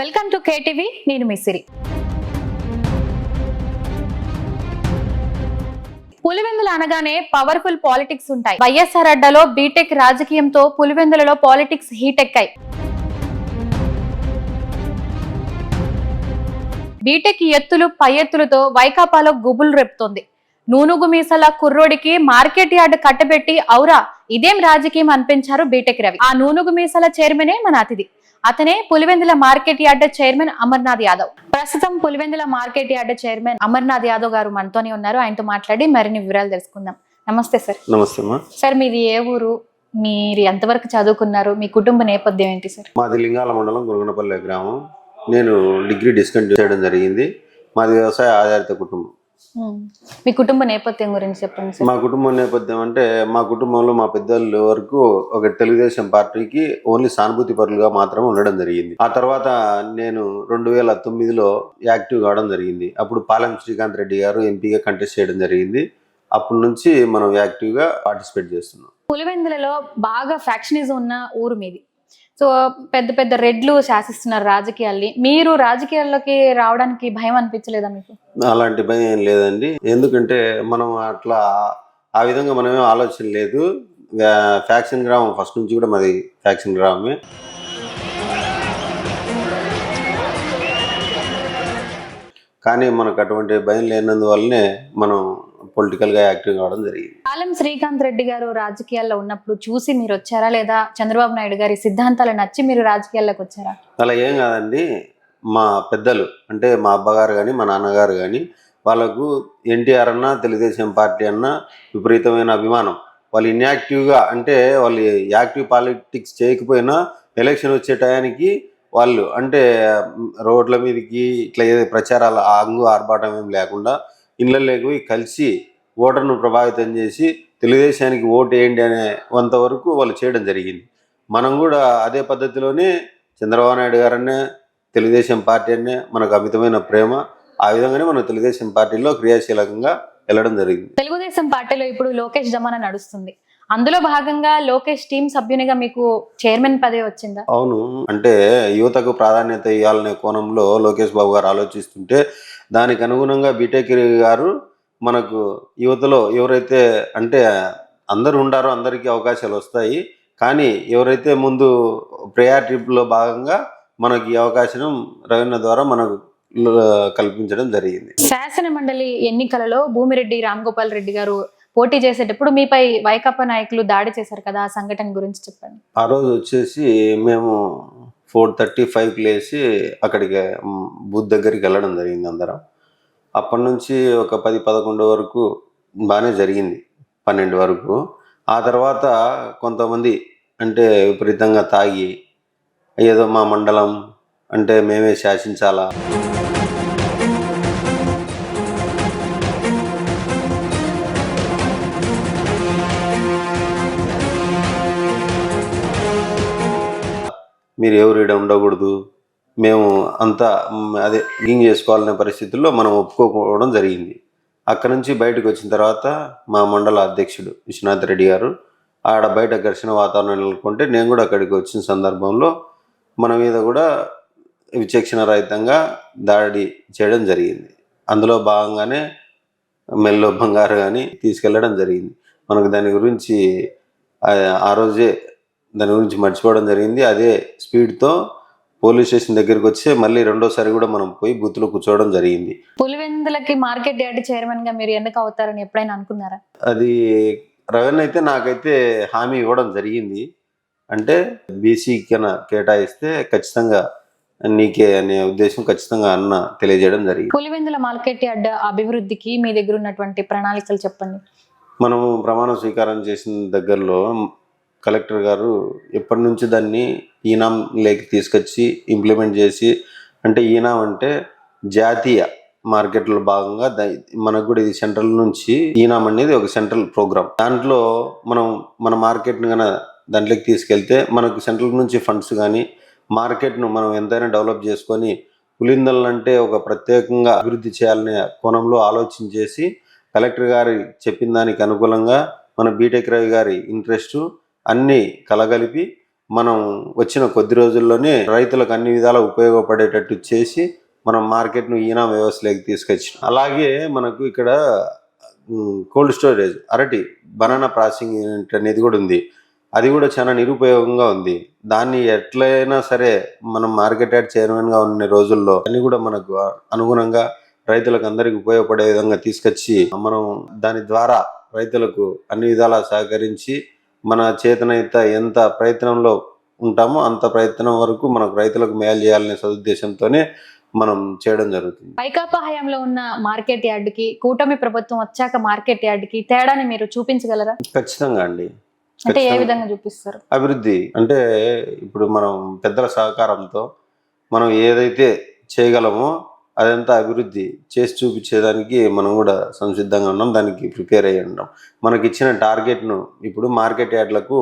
Welcome to KTV నేను మిసిరి పులివెందులు అనగానే powerful politics ఉంటాయి. వైఎస్ఆర్ అడ్డాలో బీటెక్ రాజకీయంతో పులివెందులలో పాలిటిక్స్ హీట్ ఎక్కాయి. బీటెక్ ఎత్తులు పై ఎత్తులతో వైకాపాలో గుబులు రేపుతోంది. నూనుగు మీసాల కుర్రోడికి మార్కెట్ యార్డ్ కట్టబెట్టి ఔరా ఇదేం రాజకీయం అనిపించారు బీటెక్ రవి. ఆ నూనుగు మీసాల చైర్మనే మన అతిథి. అతనే Pulivendula market yard chairman Amarnath Yadav. ప్రస్తుతం Pulivendula market yard chairman Amarnath Yadav గారు మనతోనే ఉన్నారు. ఆయనతో మాట్లాడి మరిన్ని వివరాలు తెలుసుకుందాం. నమస్తే సార్. నమస్తే సార్ మీది ఏ ఊరు? మీరు ఎంతవరకు చదువుకున్నారు? మీ కుటుంబ నేపథ్యం ఏంటి సార్? మాది లింగాల మండలం గురుగునపల్లె గ్రామం. నేను డిగ్రీ డిస్కంటిన్యూ చేయడం జరిగింది. మాది వ్యవసాయ ఆధారిత కుటుంబం. మీ కుటుంబ నేపథ్యం గురించి చెప్పండి సార్. మా కుటుంబం నేపథ్యం అంటే మా కుటుంబంలో మా పెద్దలు వరకు ఒక తెలుగుదేశం పార్టీకి ఓన్లీ సానుభూతి పరులుగా మాత్రం ఉండడం జరిగింది. ఆ తర్వాత నేను రెండు వేల తొమ్మిదిలో యాక్టివ్ కావడం జరిగింది. అప్పుడు పాలెం శ్రీకాంత్ రెడ్డి గారు ఎంపీగా కంటెస్ట్ చేయడం జరిగింది. అప్పటి నుంచి మనం యాక్టివ్గా పార్టిసిపేట్ చేస్తున్నాం. పులివెందులలో బాగా ఫ్యాక్షనిజం ఉన్న ఊరు మీది. సో పెద్ద పెద్ద రెడ్లు శాసిస్తున్నారు రాజకీయాల్ని. మీరు రాజకీయాల్లోకి రావడానికి భయం అనిపించలేదా మీకు? అలాంటి భయం ఏం లేదండి. ఎందుకంటే మనం అట్లా ఆ విధంగా మనమేం ఆలోచన లేదు. ఫ్యాక్షన్ గ్రామం ఫస్ట్ నుంచి కూడా మాది ఫ్యాక్షన్ గ్రామమే. కానీ మనకు అటువంటి భయం లేనందువల్లనే మనం పొలిటికల్గా యాక్టివ్ కావడం జరిగింది. పాలెం శ్రీకాంత్ రెడ్డి గారు రాజకీయాల్లో ఉన్నప్పుడు చూసి మీరు వచ్చారా లేదా చంద్రబాబు నాయుడు గారి సిద్ధాంతాలు నచ్చి మీరు రాజకీయాల్లోకి వచ్చారా? అలా ఏం కాదండి. మా పెద్దలు అంటే మా అబ్బగారు కానీ మా నాన్నగారు కానీ వాళ్ళకు ఎన్టీఆర్ అన్న తెలుగుదేశం పార్టీ అన్న విపరీతమైన అభిమానం. వాళ్ళు ఇన్యాక్టివ్గా అంటే వాళ్ళు యాక్టివ్ పాలిటిక్స్ చేయకపోయినా ఎలక్షన్ వచ్చే టయానికి వాళ్ళు అంటే రోడ్ల మీదకి ఇట్లా ఏదో ప్రచారాలు అంగు ఆర్భాటం ఏం లేకుండా ఇళ్ళలోకి కలిసి ఓటర్ను ప్రభావితం చేసి తెలుగుదేశానికి ఓటు వేయండి అనే అంతవరకు వాళ్ళు చేయడం జరిగింది. మనం కూడా అదే పద్ధతిలోనే చంద్రబాబు నాయుడు గారనే తెలుగుదేశం పార్టీ అనే మనకు అమితమైన ప్రేమ ఆ విధంగానే మనం తెలుగుదేశం పార్టీలో క్రియాశీలకంగా వెళ్ళడం జరిగింది. తెలుగుదేశం పార్టీలో ఇప్పుడు లోకేష్ జమానా నడుస్తుంది. అందులో భాగంగా లోకేష్ టీం సభ్యునిగా మీకు చైర్మన్ పదవి వచ్చిందా? అవును. అంటే యువతకు ప్రాధాన్యత ఇవ్వాలనే కోణంలో లోకేష్ బాబు గారు ఆలోచిస్తుంటే దానికి అనుగుణంగా బీటెక్ గారు మనకు యువతలో ఎవరైతే అంటే అందరూ ఉండారో అందరికీ అవకాశాలు వస్తాయి. కానీ ఎవరైతే ముందు ప్రయారిటీలో భాగంగా మనకి ఈ అవకాశం రవీణ ద్వారా మనకు కల్పించడం జరిగింది. శాసన మండలి ఎన్నికలలో భూమిరెడ్డి రామ్ గోపాల్ రెడ్డి గారు పోటీ చేసేటప్పుడు మీపై వైకాపా నాయకులు దాడి చేశారు కదా ఆ సంఘటన గురించి చెప్పండి. ఆ రోజు వచ్చేసి మేము ఫోర్ థర్టీ ఫైవ్కి లేచి అక్కడికి బూత్ దగ్గరికి వెళ్ళడం జరిగింది అందరం. అప్పటి నుంచి ఒక పది పదకొండు వరకు బాగానే జరిగింది పన్నెండు వరకు. ఆ తర్వాత కొంతమంది అంటే విపరీతంగా తాగి ఏదో మా మండలం అంటే మేమే శాసించాలా? మీరు ఎవరు ఉండకూడదు. మేము అంతా అదే గింగ్ చేసుకోవాలనే పరిస్థితుల్లో మనం ఒప్పుకోకపోవడం జరిగింది. అక్కడ నుంచి బయటకు వచ్చిన తర్వాత మా మండల అధ్యక్షుడు విశ్వనాథ్ రెడ్డి గారు ఆడ బయట ఘర్షణ వాతావరణం నెలకొంటే నేను కూడా అక్కడికి వచ్చిన సందర్భంలో మన మీద కూడా విచక్షణ రహితంగా దాడి చేయడం జరిగింది. అందులో భాగంగానే మెల్లో బంగారు కానీ తీసుకెళ్ళడం జరిగింది. మనకు దాని గురించి ఆ రోజే దాని గురించి మర్చిపోవడం జరిగింది. అదే స్పీడ్తో పోలీస్ స్టేషన్ దగ్గరికి వచ్చి మళ్ళీ రెండోసారి కూడా మనం పోయి బూత్లో కూర్చోవడం జరిగింది. పులివెందులకి మార్కెట్ యార్డ్ చైర్మన్గా మీరు ఎన్నిక అవుతారని ఎప్పుడైనా అనుకున్నారా? అది రవీణ్ అయితే నాకైతే హామీ ఇవ్వడం జరిగింది. అంటే బీసీ కన్నా కేటాయిస్తే ఖచ్చితంగా నీకే అనే ఉద్దేశం ఖచ్చితంగా అన్న తెలియజేయడం జరిగింది. పులివెందుల మార్కెట్ యార్డ్ అభివృద్ధికి మీ దగ్గర ఉన్నటువంటి ప్రణాళికలు చెప్పండి. మనము ప్రమాణ స్వీకారం చేసిన దగ్గరలో కలెక్టర్ గారు ఎప్పటి నుంచి దాన్ని ఈనాం లేకి తీసుకొచ్చి ఇంప్లిమెంట్ చేసి అంటే ఈనాం అంటే జాతీయ మార్కెట్లో భాగంగా మనకు కూడా ఇది సెంట్రల్ నుంచి ఈనాం అనేది ఒక సెంట్రల్ ప్రోగ్రామ్ దాంట్లో మనం మన మార్కెట్ని కన్నా దాంట్లోకి తీసుకెళ్తే మనకు సెంట్రల్ నుంచి ఫండ్స్ కానీ మార్కెట్ను మనం ఎంతైనా డెవలప్ చేసుకొని పులిందలంటే ఒక ప్రత్యేకంగా అభివృద్ధి చేయాలనే కోణంలో ఆలోచించేసి కలెక్టర్ గారి చెప్పిన దానికి అనుకూలంగా మన బీటెక్ రవి గారి ఇంట్రెస్ట్ అన్నీ కలగలిపి మనం వచ్చిన కొద్ది రోజుల్లోనే రైతులకు అన్ని విధాలా ఉపయోగపడేటట్టు చేసి మనం మార్కెట్ను ఈనా వ్యవస్థలోకి తీసుకొచ్చి అలాగే మనకు ఇక్కడ కోల్డ్ స్టోరేజ్ అరటి బనానా ప్రాసెసింగ్ యూనిట్ అనేది కూడా ఉంది. అది కూడా చాలా నిరుపయోగంగా ఉంది. దాన్ని ఎట్లయినా సరే మనం మార్కెట్ యార్డ్ చైర్మన్గా ఉన్న రోజుల్లో అన్ని కూడా మనకు అనుగుణంగా రైతులకు అందరికీ ఉపయోగపడే విధంగా తీసుకొచ్చి మనం దాని ద్వారా రైతులకు అన్ని విధాలా సహకరించి మన చేతనైత ఎంత ప్రయత్నంలో ఉంటామో అంత ప్రయత్నం వరకు మనకు రైతులకు మేలు చేయాలనే సదుద్దేశంతోనే మనం చేయడం జరుగుతుంది. వైకాపా హయాంలో ఉన్న మార్కెట్ యార్డ్కి కూటమి ప్రభుత్వం వచ్చాక మార్కెట్ యార్డ్కి తేడాని మీరు చూపించగలరా? ఖచ్చితంగా అండి. అంటే ఏ. విధంగా చూపిస్తారు? అభివృద్ధి అంటే ఇప్పుడు మనం పెద్దల సహకారంతో మనం ఏదైతే చేయగలమో అదంతా అభివృద్ధి చేసి చూపించేదానికి మనం కూడా సంసిద్ధంగా ఉన్నాం దానికి ప్రిపేర్ అయ్యి ఉన్నాం. మనకి ఇచ్చిన టార్గెట్ను ఇప్పుడు మార్కెట్ యార్డ్లకు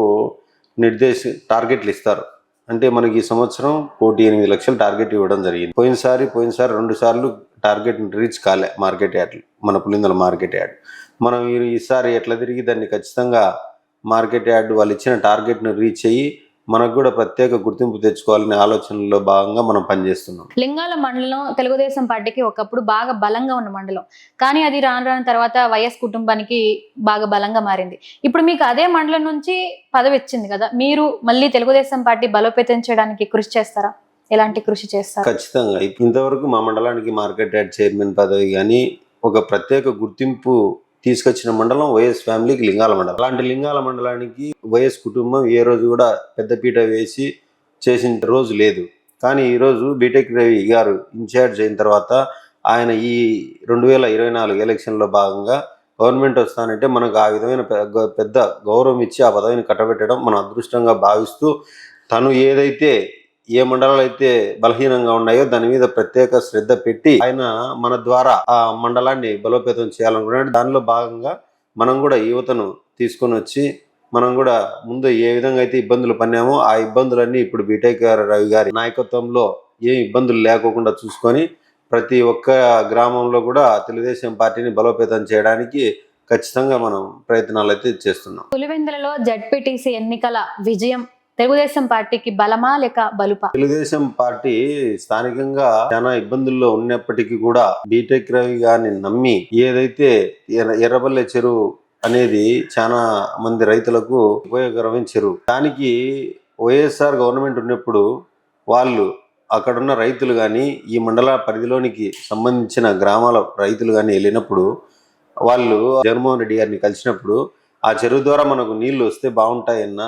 నిర్దేశ టార్గెట్లు ఇస్తారు. అంటే మనకి ఈ సంవత్సరం కోటి ఎనిమిది లక్షలు టార్గెట్ ఇవ్వడం జరిగింది. పోయినసారి పోయినసారి రెండు సార్లు టార్గెట్ రీచ్ కాలే మార్కెట్ యార్డ్లు మన పులిందల మార్కెట్ యార్డ్. మనం ఈసారి ఎట్లా తిరిగి దాన్ని ఖచ్చితంగా మార్కెట్ యార్డ్ వాళ్ళు ఇచ్చిన టార్గెట్ను రీచ్ అయ్యి మనకు కూడా ప్రత్యేక గుర్తింపు తెచ్చుకోవాలనే ఆలోచనలో భాగంగా మనం పనిచేస్తున్నాం. లింగాల మండలం తెలుగుదేశం పార్టీకి ఒకప్పుడు బాగా బలంగా ఉన్న మండలం. కానీ అది రాను రాను తర్వాత వైఎస్ కుటుంబానికి బాగా బలంగా మారింది. ఇప్పుడు మీకు అదే మండలం నుంచి పదవి ఇచ్చింది కదా మీరు మళ్ళీ తెలుగుదేశం పార్టీ బలోపేతం చేయడానికి కృషి చేస్తారా? ఎలాంటి కృషి చేస్తారు? ఖచ్చితంగా. ఇంతవరకు మా మండలానికి మార్కెట్ యార్డ్ చైర్మన్ పదవి కానీ ఒక ప్రత్యేక గుర్తింపు తీసుకొచ్చిన మండలం వైఎస్ ఫ్యామిలీకి లింగాల మండలం. అలాంటి లింగాల మండలానికి వైఎస్ కుటుంబం ఏ రోజు కూడా పెద్దపీట వేసి చేసిన రోజు లేదు. కానీ ఈరోజు బీటెక్ రవి గారు ఇన్ఛార్జ్ అయిన తర్వాత ఆయన ఈ రెండు వేల ఇరవై నాలుగు ఎలక్షన్లో భాగంగా గవర్నమెంట్ వస్తానంటే మనకు ఆ విధమైన పెద్ద గౌరవం ఇచ్చి ఆ పదవిని కట్టబెట్టడం మన అదృష్టంగా భావిస్తూ తను ఏదైతే ఏ మండలాలు అయితే బలహీనంగా ఉన్నాయో దాని మీద ప్రత్యేక శ్రద్ధ పెట్టి ఆయన మన ద్వారా ఆ మండలాన్ని బలోపేతం చేయాలనుకున్నాడు. దానిలో భాగంగా మనం కూడా యువతను తీసుకొని వచ్చి మనం కూడా ముందు ఏ విధంగా అయితే ఇబ్బందులు పన్నామో ఆ ఇబ్బందులన్నీ ఇప్పుడు బీటెక్ రవి గారి నాయకత్వంలో ఏం ఇబ్బందులు లేకోకుండా చూసుకొని ప్రతి ఒక్క గ్రామంలో కూడా తెలుగుదేశం పార్టీని బలోపేతం చేయడానికి ఖచ్చితంగా మనం ప్రయత్నాలు అయితే చేస్తున్నాం. పులివెందులలో జడ్పీటీసీ ఎన్నికల విజయం తెలుగుదేశం పార్టీకి బలమా లేక బలుపా? తెలుగుదేశం పార్టీ స్థానికంగా చాలా ఇబ్బందుల్లో ఉన్నప్పటికీ కూడా బీటెక్ రవి గారిని నమ్మి ఏదైతే ఎర్ర- ఎర్రబల్లె చెరువు అనేది చాలా మంది రైతులకు ఉపయోగకరమైన చెరువు. దానికి వైఎస్ఆర్ గవర్నమెంట్ ఉన్నప్పుడు వాళ్ళు అక్కడున్న రైతులు కానీ ఈ మండల పరిధిలోనికి సంబంధించిన గ్రామాల రైతులు కానీ వెళ్ళినప్పుడు వాళ్ళు జగన్మోహన్ రెడ్డి గారిని కలిసినప్పుడు ఆ చెరువు ద్వారా మనకు నీళ్ళు వస్తే బాగుంటాయన్న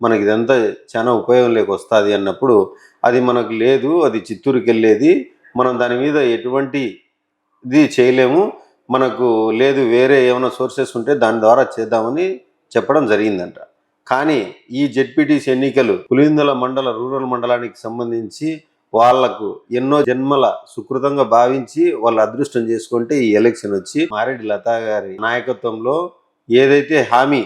మనకి ఇదంతా చాలా ఉపయోగం లేక వస్తుంది అన్నప్పుడు అది మనకు లేదు అది చిత్తూరుకి వెళ్ళేది మనం దాని మీద ఎటువంటి ఇది చేయలేము మనకు లేదు వేరే ఏమైనా సోర్సెస్ ఉంటే దాని ద్వారా చేద్దామని చెప్పడం జరిగిందంట. కానీ ఈ జెడ్పీటీసీ ఎన్నికలు పులిందల మండల రూరల్ మండలానికి సంబంధించి వాళ్ళకు ఎన్నో జన్మల సుకృతంగా భావించి వాళ్ళ అదృష్టం చేసుకుంటే ఈ ఎలక్షన్ వచ్చి మారెడ్డి లతా గారి నాయకత్వంలో ఏదైతే హామీ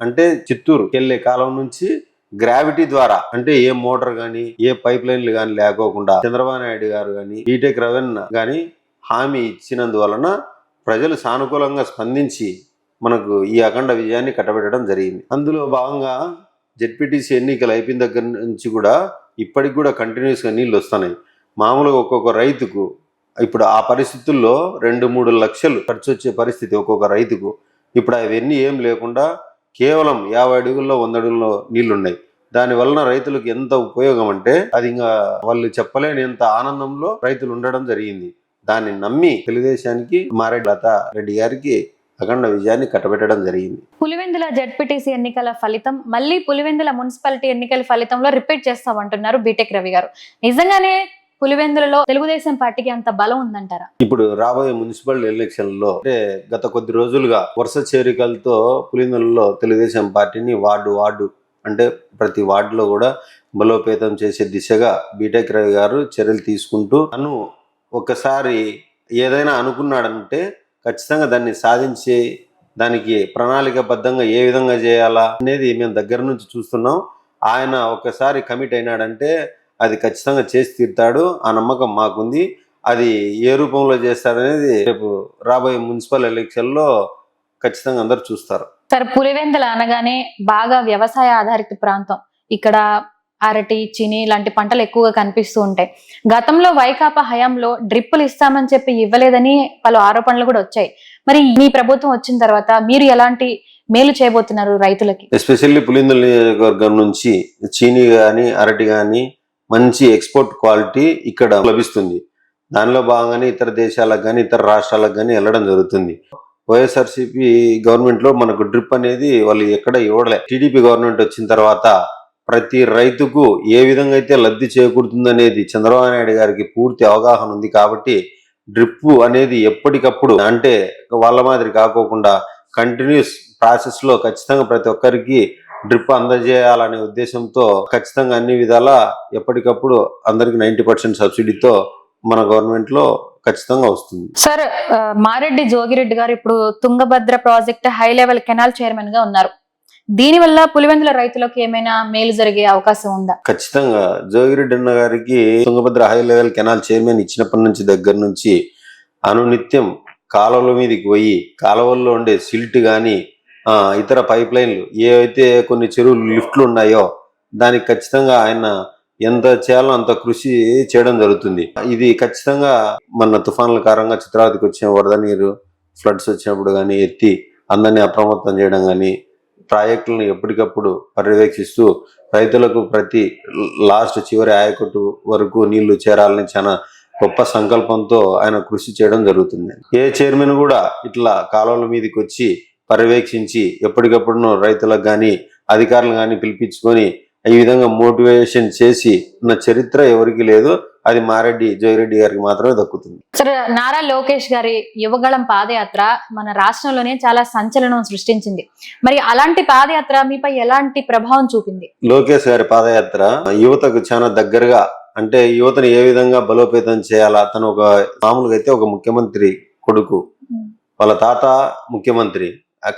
అంటే చిత్తూరు వెళ్ళే కాలం నుంచి గ్రావిటీ ద్వారా అంటే ఏ మోటార్ కానీ ఏ పైప్ లైన్లు కానీ లేకోకుండా చంద్రబాబు నాయుడు గారు కానీ బీటెక్ రవెన్ కానీ హామీ ఇచ్చినందువలన ప్రజలు సానుకూలంగా స్పందించి మనకు ఈ అఖండ విజయాన్ని కట్టబెట్టడం జరిగింది. అందులో భాగంగా జెడ్పీటీసీ ఎన్నికలు అయిపోయిన దగ్గర నుంచి కూడా ఇప్పటికి కూడా కంటిన్యూస్గా నీళ్ళు వస్తున్నాయి. మామూలుగా ఒక్కొక్క రైతుకు ఇప్పుడు ఆ పరిస్థితుల్లో రెండు మూడు లక్షలు ఖర్చు వచ్చే పరిస్థితి ఒక్కొక్క రైతుకు. ఇప్పుడు అవన్నీ ఏం లేకుండా కేవలం యాభై అడుగుల్లో వంద అడుగుల్లో నీళ్ళున్నాయి. దాని వలన రైతులకు ఎంత ఉపయోగం అంటే అది ఇంకా వాళ్ళు చెప్పలేని ఎంత ఆనందంలో రైతులు ఉండడం జరిగింది. దాన్ని నమ్మి తెలుగుదేశానికి మారెడ్డి లత రెడ్డి గారికి అఖండ విజయాన్ని కట్టబెట్టడం జరిగింది. పులివెందుల జడ్పీటీసీ ఎన్నికల ఫలితం మళ్ళీ పులివెందుల మున్సిపాలిటీ ఎన్నికల ఫలితంలో రిపీట్ చేస్తామంటున్నారు బీటెక్ రవి గారు. నిజంగానే పులివెందులలో తెలుగుదేశం పార్టీకి అంత బలం ఉందంటారా? ఇప్పుడు రాబోయే మున్సిపల్ ఎలక్షన్లో అంటే గత కొద్ది రోజులుగా వరుస చేరికలతో పులివెందులలో తెలుగుదేశం పార్టీని వార్డు వార్డు అంటే ప్రతి వార్డులో కూడా బలోపేతం చేసే దిశగా బీటెక్ రవి గారు చర్యలు తీసుకుంటూ తను ఒకసారి ఏదైనా అనుకున్నాడంటే ఖచ్చితంగా దాన్ని సాధించి దానికి ప్రణాళికబద్ధంగా ఏ విధంగా చేయాలా అనేది మేము దగ్గర నుంచి చూస్తున్నాం. ఆయన ఒకసారి కమిట్ అయినాడంటే అది ఖచ్చితంగా చేసి తీరుతాడు. ఆ నమ్మకం మాకుంది. అది ఏ రూపంలో చేస్తారనేది రేపు రాబోయే మున్సిపల్ ఎలక్షన్లో ఖచ్చితంగా అందరు చూస్తారు. సార్ పులివెందుల అనగానే బాగా వ్యవసాయ ఆధారిత ప్రాంతం. ఇక్కడ అరటి చిని లాంటి పంటలు ఎక్కువగా కనిపిస్తూ ఉంటాయి. గతంలో వైకాపా హయాంలో డ్రిప్పులు ఇస్తామని చెప్పి ఇవ్వలేదని పలు ఆరోపణలు కూడా వచ్చాయి. మరి మీ ప్రభుత్వం వచ్చిన తర్వాత మీరు ఎలాంటి మేలు చేయబోతున్నారు రైతులకి? ఎస్పెషల్లీ పులిందుల నియోజకవర్గం నుంచి చీని కానీ అరటి కానీ మంచి ఎక్స్పోర్ట్ క్వాలిటీ ఇక్కడ లభిస్తుంది. దానిలో భాగంగానే ఇతర దేశాలకు కానీ ఇతర రాష్ట్రాలకు కానీ వెళ్ళడం జరుగుతుంది. వైఎస్ఆర్సీపీ గవర్నమెంట్లో మనకు డ్రిప్ అనేది వాళ్ళు ఎక్కడ ఇవ్వడలే. టీడీపీ గవర్నమెంట్ వచ్చిన తర్వాత ప్రతి రైతుకు ఏ విధంగా అయితే లబ్ధి చేకూరుతుందనేది చంద్రబాబు నాయుడు గారికి పూర్తి అవగాహన ఉంది కాబట్టి డ్రిప్ అనేది ఎప్పటికప్పుడు అంటే వాళ్ళ మాదిరి కాకోకుండా కంటిన్యూస్ ప్రాసెస్లో ఖచ్చితంగా ప్రతి ఒక్కరికి డ్రిప్ అందజేయాలనే ఉద్దేశంతో ఖచ్చితంగా అన్ని విధాల ఎప్పటికప్పుడు అందరికి నైన్టీ పర్సెంట్ సబ్సిడీతో మన గవర్నమెంట్లో ఖచ్చితంగా వస్తుంది. సార్ మారెడ్డి జోగిరెడ్డి గారు ఇప్పుడు Tungabhadra project high level canal చైర్మన్గా ఉన్నారు. దీని వల్ల పులివెందుల రైతులకు ఏమైనా మేలు జరిగే అవకాశం ఉందా? ఖచ్చితంగా జోగిరెడ్డి అన్న గారికి Tungabhadra high level canal chairman ఇచ్చినప్పటి నుంచి దగ్గర నుంచి అనునిత్యం కాలువల మీదకి పోయి కాలువల్లో ఉండే సిల్ట్ కానీ ఇతర పైప్ లైన్లు ఏవైతే కొన్ని చెరువులు లిఫ్ట్లు ఉన్నాయో దానికి ఖచ్చితంగా ఆయన ఎంత చేయాలో అంత కృషి చేయడం జరుగుతుంది. ఇది ఖచ్చితంగా మన తుఫాన్ల కారణంగా చిత్రావతికి వచ్చిన వరద నీరు ఫ్లడ్స్ వచ్చినప్పుడు కానీ ఎత్తి అందరినీ అప్రమత్తం చేయడం కానీ ప్రాజెక్టులను ఎప్పటికప్పుడు పర్యవేక్షిస్తూ రైతులకు ప్రతి లాస్ట్ చివరి ఆయకట్టు వరకు నీళ్ళు చేరాలని చాలా గొప్ప సంకల్పంతో ఆయన కృషి చేయడం జరుగుతుంది. ఏ చైర్మన్ కూడా ఇట్లా కాలువల మీదకి వచ్చి పర్యవేక్షించి ఎప్పటికప్పుడు రైతులకు కానీ అధికారులు కానీ పిలిపించుకొని ఈ విధంగా మోటివేషన్ చేసి ఉన్న చరిత్ర ఎవరికి లేదు. అది మారెడ్డి జోగిరెడ్డి గారికి మాత్రమే దక్కుతుంది. సార్ నారా లోకేష్ గారి యువగళం పాదయాత్ర మన రాష్ట్రంలోనే చాలా సంచలనం సృష్టించింది. మరి అలాంటి పాదయాత్ర మీపై ఎలాంటి ప్రభావం చూపింది? లోకేష్ గారి పాదయాత్ర యువతకు చాలా దగ్గరగా అంటే యువతను ఏ విధంగా బలోపేతం చేయాలా అతను ఒక మామూలుగా అయితే ఒక ముఖ్యమంత్రి కొడుకు. వాళ్ళ తాత ముఖ్యమంత్రి.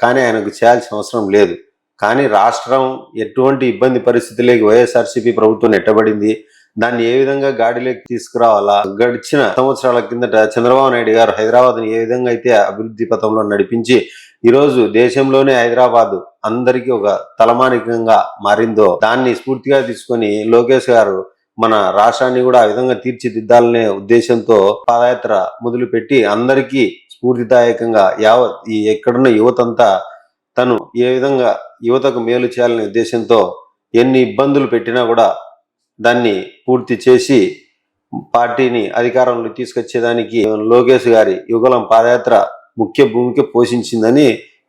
కానీ ఆయనకు చేయాల్సిన అవసరం లేదు. కానీ రాష్ట్రం ఎటువంటి ఇబ్బంది పరిస్థితులకి వైఎస్ఆర్సీపీ ప్రభుత్వం నెట్టబడింది. దాన్ని ఏ విధంగా గాడిలోకి తీసుకురావాలా? గడిచిన సంవత్సరాల కిందట చంద్రబాబు నాయుడు గారు హైదరాబాద్ని ఏ విధంగా అయితే అభివృద్ధి పథంలో నడిపించి ఈరోజు దేశంలోనే హైదరాబాద్ అందరికీ ఒక తలమానికంగా మారిందో దాన్ని స్ఫూర్తిగా తీసుకొని లోకేష్ గారు మన రాష్ట్రాన్ని కూడా ఆ విధంగా తీర్చిదిద్దాలనే ఉద్దేశంతో పాదయాత్ర మొదలుపెట్టి అందరికీ స్ఫూర్తిదాయకంగా యావ ఈ ఎక్కడున్న యువతంతా తను ఏ విధంగా యువతకు మేలు చేయాలనే ఉద్దేశంతో ఎన్ని ఇబ్బందులు పెట్టినా కూడా దాన్ని పూర్తి చేసి పార్టీని అధికారంలో తీసుకొచ్చేదానికి లోకేష్ గారి యుగలం పాదయాత్ర ముఖ్య భూమిక పోషించిందని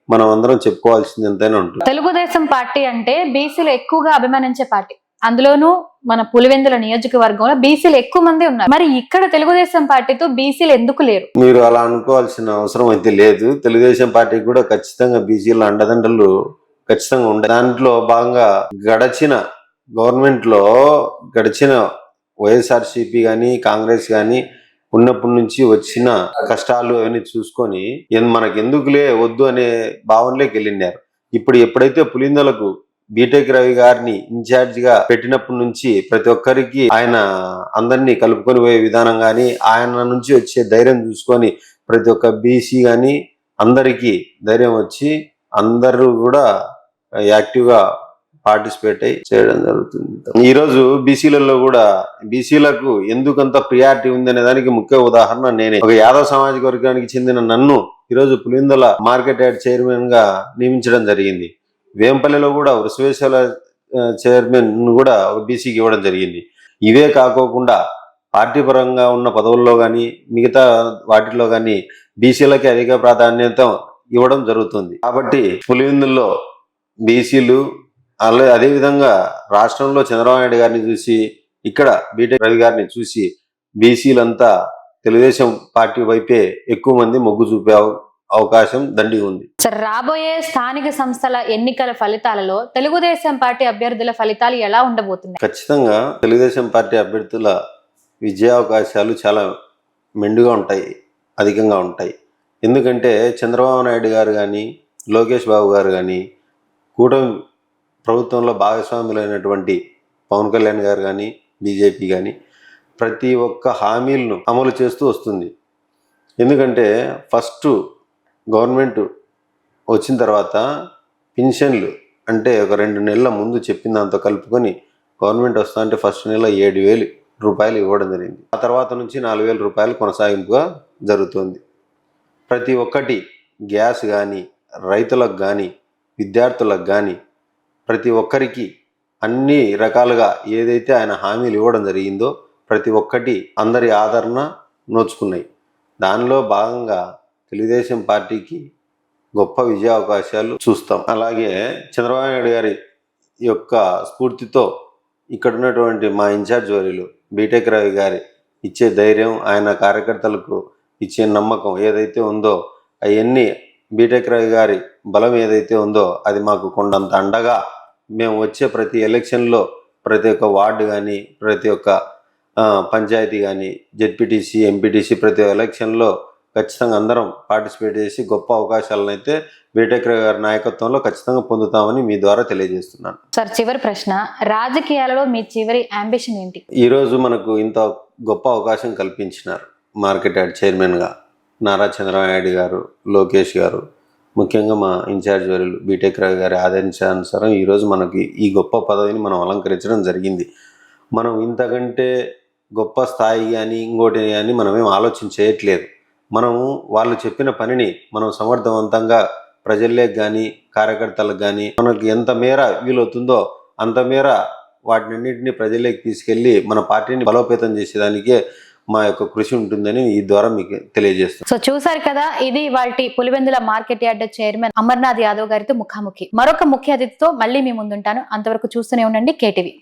మనం అందరం చెప్పుకోవాల్సింది ఎంతైనా ఉంటుంది. తెలుగుదేశం పార్టీ అంటే బీసీలు ఎక్కువగా అభిమానించే పార్టీ. అందులోనూ మన పులివెందుల నియోజకవర్గంలో బీసీలు ఎక్కువ మంది ఉన్నారు. మరి ఇక్కడ తెలుగుదేశం పార్టీతో బీసీలు ఎందుకు లేరు? మీరు అలా అనుకోవాల్సిన అవసరం అయితే లేదు. తెలుగుదేశం పార్టీకి కూడా ఖచ్చితంగా బీసీల అండదండలు ఖచ్చితంగా ఉండే దాంట్లో భాగంగా గడచిన గవర్నమెంట్లో గడిచిన వైఎస్ఆర్సీపీ కానీ కాంగ్రెస్ కానీ ఉన్నప్పటి నుంచి వచ్చిన కష్టాలు అవన్నీ చూసుకొని ఎన్- మనకు ఎందుకులే వద్దు అనే భావనలోకి వెళ్ళినారు. ఇప్పుడు ఎప్పుడైతే పులిందలకు బీటెక్ రవి గారిని ఇన్ఛార్జ్గా పెట్టినప్పటి నుంచి ప్రతి ఒక్కరికి ఆయన అందరినీ కలుపుకొని పోయే విధానం కానీ ఆయన నుంచి వచ్చే ధైర్యం చూసుకొని ప్రతి ఒక్క బీసీ కానీ అందరికీ ధైర్యం వచ్చి అందరూ కూడా యాక్టివ్గా పార్టిసిపేట్ అయి చేయడం జరుగుతుంది. ఈరోజు బీసీలలో కూడా బీసీలకు ఎందుకంత ప్రియారిటీ ఉందనే దానికి ముఖ్య ఉదాహరణ నేనే. ఒక యాదవ సామాజిక వర్గానికి చెందిన నన్ను ఈరోజు పులిందల మార్కెట్ యార్డ్ చైర్మన్గా నియమించడం జరిగింది. వేంపల్లిలో కూడా వృషవేశాల చైర్మన్ కూడా ఒక బీసీకి ఇవ్వడం జరిగింది. ఇవే కాకోకుండా పార్టీ పరంగా ఉన్న పదవుల్లో కానీ మిగతా వాటిల్లో కానీ బీసీలకి అధిక ప్రాధాన్యత ఇవ్వడం జరుగుతుంది. కాబట్టి పులివెందుల్లో బీసీలు అలా అదేవిధంగా రాష్ట్రంలో చంద్రబాబు నాయుడు గారిని చూసి ఇక్కడ బీటెక్ రవి గారిని చూసి బీసీలంతా తెలుగుదేశం పార్టీ వైపే ఎక్కువ మంది మొగ్గు చూపే అవకాశం దండిగా ఉంది. సార్ రాబోయే స్థానిక సంస్థల ఎన్నికల ఫలితాలలో తెలుగుదేశం పార్టీ అభ్యర్థుల ఫలితాలు ఎలా ఉండబోతున్నాయి? ఖచ్చితంగా తెలుగుదేశం పార్టీ అభ్యర్థుల విజయావకాశాలు చాలా మెండుగా ఉంటాయి అధికంగా ఉంటాయి. ఎందుకంటే చంద్రబాబు నాయుడు గారు కానీ లోకేష్ బాబు గారు కానీ కూటమి ప్రభుత్వంలో భాగస్వాములైనటువంటి పవన్ కళ్యాణ్ గారు కానీ బీజేపీ కానీ ప్రతి ఒక్క హామీలను అమలు చేస్తూ వస్తుంది. ఎందుకంటే ఫస్ట్ గవర్నమెంట్ వచ్చిన తర్వాత పింఛన్లు అంటే ఒక రెండు నెలల ముందు చెప్పిన దాంతో కలుపుకొని గవర్నమెంట్ వస్తా అంటే ఫస్ట్ నెల ఏడు వేలు రూపాయలు ఇవ్వడం జరిగింది. ఆ తర్వాత నుంచి నాలుగు వేల రూపాయలు కొనసాగింపుగా జరుగుతుంది. ప్రతి ఒక్కటి గ్యాస్ కానీ రైతులకు కానీ విద్యార్థులకు కానీ ప్రతి ఒక్కరికి అన్ని రకాలుగా ఏదైతే ఆయన హామీలు ఇవ్వడం జరిగిందో ప్రతి ఒక్కటి అందరి ఆదరణ నోచుకున్నాయి. దానిలో భాగంగా తెలుగుదేశం పార్టీకి గొప్ప విజయ అవకాశాలు చూస్తాం. అలాగే చంద్రబాబు నాయుడు గారి యొక్క స్ఫూర్తితో ఇక్కడ ఉన్నటువంటి మా ఇన్ఛార్జ్ వర్యులు బీటెక్ రవి గారి ఇచ్చే ధైర్యం ఆయన కార్యకర్తలకు ఇచ్చే నమ్మకం ఏదైతే ఉందో అవన్నీ బీటెక్ రవి గారి బలం ఏదైతే ఉందో అది మాకు కొండంత అండగా మేము వచ్చే ప్రతి ఎలక్షన్లో ప్రతి ఒక్క వార్డు కానీ ప్రతి ఒక్క పంచాయతీ కానీ జెడ్పీటీసీ ఎంపీటీసీ ప్రతి ఎలక్షన్లో ఖచ్చితంగా అందరం పార్టిసిపేట్ చేసి గొప్ప అవకాశాలను అయితే బీటెక్ రవి గారి నాయకత్వంలో ఖచ్చితంగా పొందుతామని మీ ద్వారా తెలియజేస్తున్నాను. సార్ చివరి ప్రశ్న రాజకీయాలలో మీ చివరి అంబిషన్ ఏంటి? ఈరోజు మనకు ఇంత గొప్ప అవకాశం కల్పించినారు మార్కెట్ యార్డ్ చైర్మన్గా నారా చంద్రబాబు నాయుడు గారు లోకేష్ గారు ముఖ్యంగా మా ఇన్ఛార్జ్ వర్యులు బీటెక్ రవి గారి ఆదేశానుసారం ఈరోజు మనకి ఈ గొప్ప పదవిని మనం అలంకరించడం జరిగింది. మనం ఇంతకంటే గొప్ప స్థాయి కానీ ఇంకోటి కానీ మనం ఏం ఆలోచన చేయట్లేదు. మనము వాళ్ళు చెప్పిన పనిని మనం సమర్థవంతంగా ప్రజలకు కానీ కార్యకర్తలకు కానీ మనకు ఎంత మేర వీలవుతుందో అంత మేర వాటినన్నింటినీ ప్రజల్లోకి తీసుకెళ్ళి మన పార్టీని బలోపేతం చేసేదానికే మా యొక్క కృషి ఉంటుందని ఈ ద్వారా మీకు తెలియజేస్తాను సో చూసారు కదా ఇది వాటి Pulivendula market yard chairman Amarnath Yadav గారితో ముఖాముఖి. మరొక ముఖ్య అతిథితో మళ్ళీ మీ ముందుంటాను. అంతవరకు చూస్తూనే ఉండండి కేటీవీ.